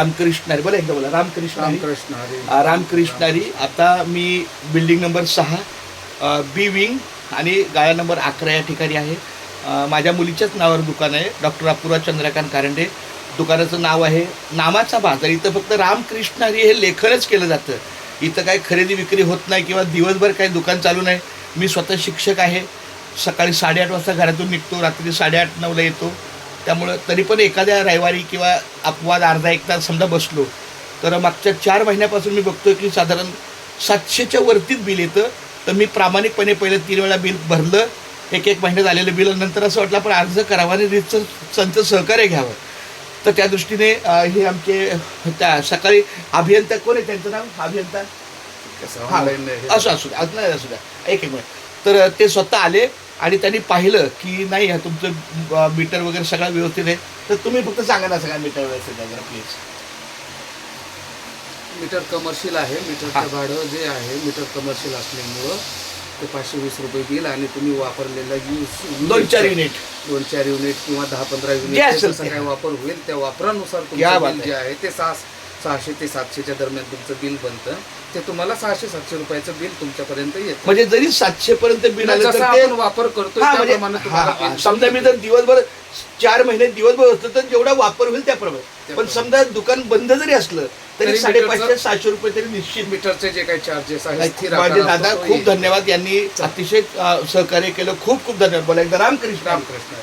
रामकृष्ण हरी बोला एकदा बोला. रामकृष्ण. रामकृष्ण हरी. अ, रामकृष्ण हरी. आता मी बिल्डिंग नंबर सहा अ, बी विंग आणि गाळा नंबर अकरा या ठिकाणी आहे. अ, माझ्या मुलीच्याच नावावर दुकान आहे. डॉक्टर अपूर्वा चंद्रकांत कारंडे. दुकानाचं नाव आहे नामाचा बाजार. इथं फक्त रामकृष्ण हरी हे लेखनच केलं जातं. इथं काही खरेदी विक्री होत नाही किंवा दिवसभर काही दुकान चालू नाही. मी स्वतः शिक्षक आहे. सकाळी साडेआठ वाजता घरातून निघतो. रात्री साडेआठ नऊला येतो. त्यामुळं तरी पण एखाद्या रविवारी किंवा अपवाद अर्धा एक तास समजा बसलो तर मागच्या चार महिन्यापासून मी बघतोय की साधारण सातशेच्या वरतीच बिल येतं. तर मी प्रामाणिकपणे पहिले तीन वेळा बिल भरलं एक एक महिन्यात आलेलं बिल नंतर असं वाटलं आपण अर्ज करावा आणि रितचं संत सहकार्य घ्यावं. तर त्या दृष्टीने हे आमचे त्या सकाळी अभियंता कोण आहे? त्यांचं नाव? अभियंता? असू असू द्या. असू नाही असू द्या. एक एक मिनिट. तर ते स्वतः आले. आणि त्यांनी पाहिलं की नाही हा तुमचं मीटर वगैरे सगळं व्यवस्थित आहे तर तुम्ही फक्त सांगा ना सगळ्या मीटर व्यवस्थित आहे जरा प्लीज मीटर कमर्शियल आहे. मीटरचं भाडं जे आहे मीटर कमर्शियल असल्यामुळं ते पाचशे वीस रुपये बिल आणि तुम्ही वापरलेला यूज दोन चार युनिट दोन चार युनिट किंवा दहा पंधरा युनिट. काय वापर होईल त्या वापरानुसार तुमचं बिल. जे आहे ते सहा सहाशे ते सातशेच्या दरम्यान तुमचं बिल बनतं. ते तुम्हाला सहाशे सातशे रुपयाचं बिल तुमच्यापर्यंत येतं. म्हणजे जरी सातशे पर्यंत बिल आलं जसं तर ते वापर करतो हा, म्हणजे त्याप्रमाणे तुम्हाला हा. बिल समजा मी जर दिवसभर चार महिने दिवसभर असतं तर जेवढा वापर होईल त्याप्रमाणे. पण त्याप्रमाणे. समजा दुकान बंद जरी असलं तरी तरी साडेपाचशे मीटरचं- सहाशे रुपये तरी निश्चित मीटरचे जे काही चार्जेस आहेत स्थिर माझे आकारात दादा तो खूप येईल. धन्यवाद यांनी अतिशय अं, सहकार्य केलं. खूप खूप धन्यवाद. बोला एकदा रामकृष्ण. रामकृष्ण.